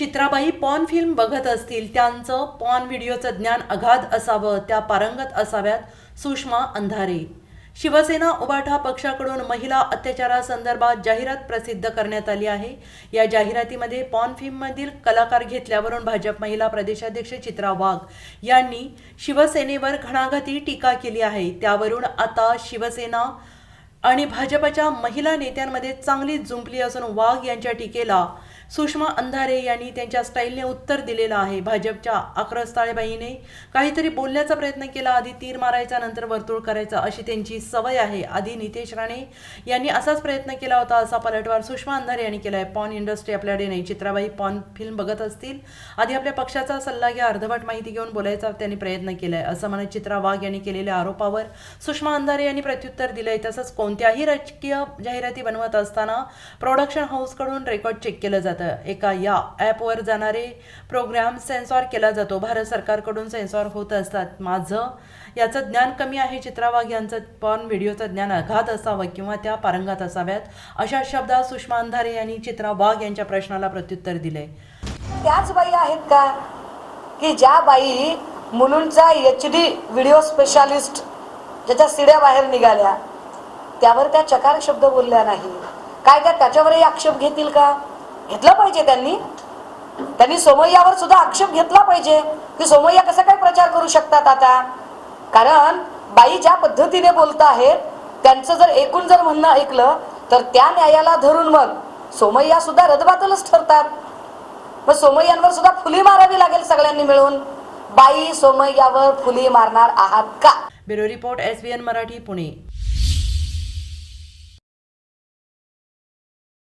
Chitrabai pawn film बघत असतील त्यांचं पॉन व्हिडिओचं ज्ञान अगाध असावं त्या पारंगत असाव्यात सुषमा अंधारे. शिवसेना उबाठा पक्षाकडून महिला अत्याचारासंदर्भात जाहिरात प्रसिद्ध करण्यात आली आहे. या जाहिरातीमध्ये पॉन फिल्ममधील कलाकार घेतल्यावरून भाजप महिला प्रदेशाध्यक्ष चित्रा वाघ यांनी शिवसेनेवर घणाघाती टीका केली आहे. त्यावरून आता शिवसेना आणि भाजपच्या महिला नेत्यांमध्ये चांगली जुंपली असून वाघ यांच्या टीकेला सुषमा अंधारे यांनी त्यांच्या स्टाईलने उत्तर दिलेलं आहे. भाजपच्या आक्रस ताळेबाईने काहीतरी बोलण्याचा प्रयत्न केला. आधी तीर मारायचा नंतर वर्तुळ करायचा अशी त्यांची सवय आहे. आधी नितेश राणे यांनी असाच प्रयत्न केला होता असा पलटवार सुषमा अंधारे यांनी केला आहे पॉन इंडस्ट्री आपल्याकडे नाही चित्राबाई पॉन फिल्म बघत असतील. आधी आपल्या पक्षाचा सल्ला घ्या अर्धवट माहिती घेऊन बोलायचा त्यांनी प्रयत्न केलाय. असं म्हणत चित्रा वाघ यांनी केलेल्या आरोपावर सुषमा अंधारे यांनी प्रत्युत्तर दिलंय. तसंच कोणत्याही राजकीय जाहिराती बनवत असताना प्रोडक्शन हाऊसकडून रेकॉर्ड चेक केलं जातं. एका या ॲपवर जाणारे प्रोग्राम सेन्सॉर केला जातो. भारत सरकारकडून सेन्सॉर होत असतात. माझं याचं ज्ञान कमी आहे. चित्रावाघ यांचं पण व्हिडिओचं ज्ञान अघात असावं किंवा त्या पारंगात असाव्यात अशा शब्दात सुषमा अंधारे यांनी चित्रा वाघ यांच्या प्रश्नाला प्रत्युत्तर दिले. त्याच बाई आहेत का? की ज्या बाई मुलुंडचा एच डी व्हिडिओ स्पेशालिस्ट ज्याच्या सिड्या बाहेर निघाल्या त्यावर त्या चकार शब्द बोलल्या नाही. काय त्या त्याच्यावरही आक्षेप घेतील का? घेतला पाहिजे त्यांनी? त्यांनी सोमय्यावर सुद्धा आक्षेप घेतला पाहिजे. की सोमय्या कसं काय प्रचार करू शकतात आता? कारण बाई ज्या पद्धतीने बोलत आहेत त्यांचं जर एकूण जर म्हणणं ऐकलं तर त्या न्यायाला धरून मग सोमय्या सुद्धा रदबातलच ठरतात. मग सोमय्यांवर सुद्धा फुली मारावी लागेल सगळ्यांनी मिळून. बाई सोमय्यावर फुली मारणार आहात का? Bureau report S Marathi Pune.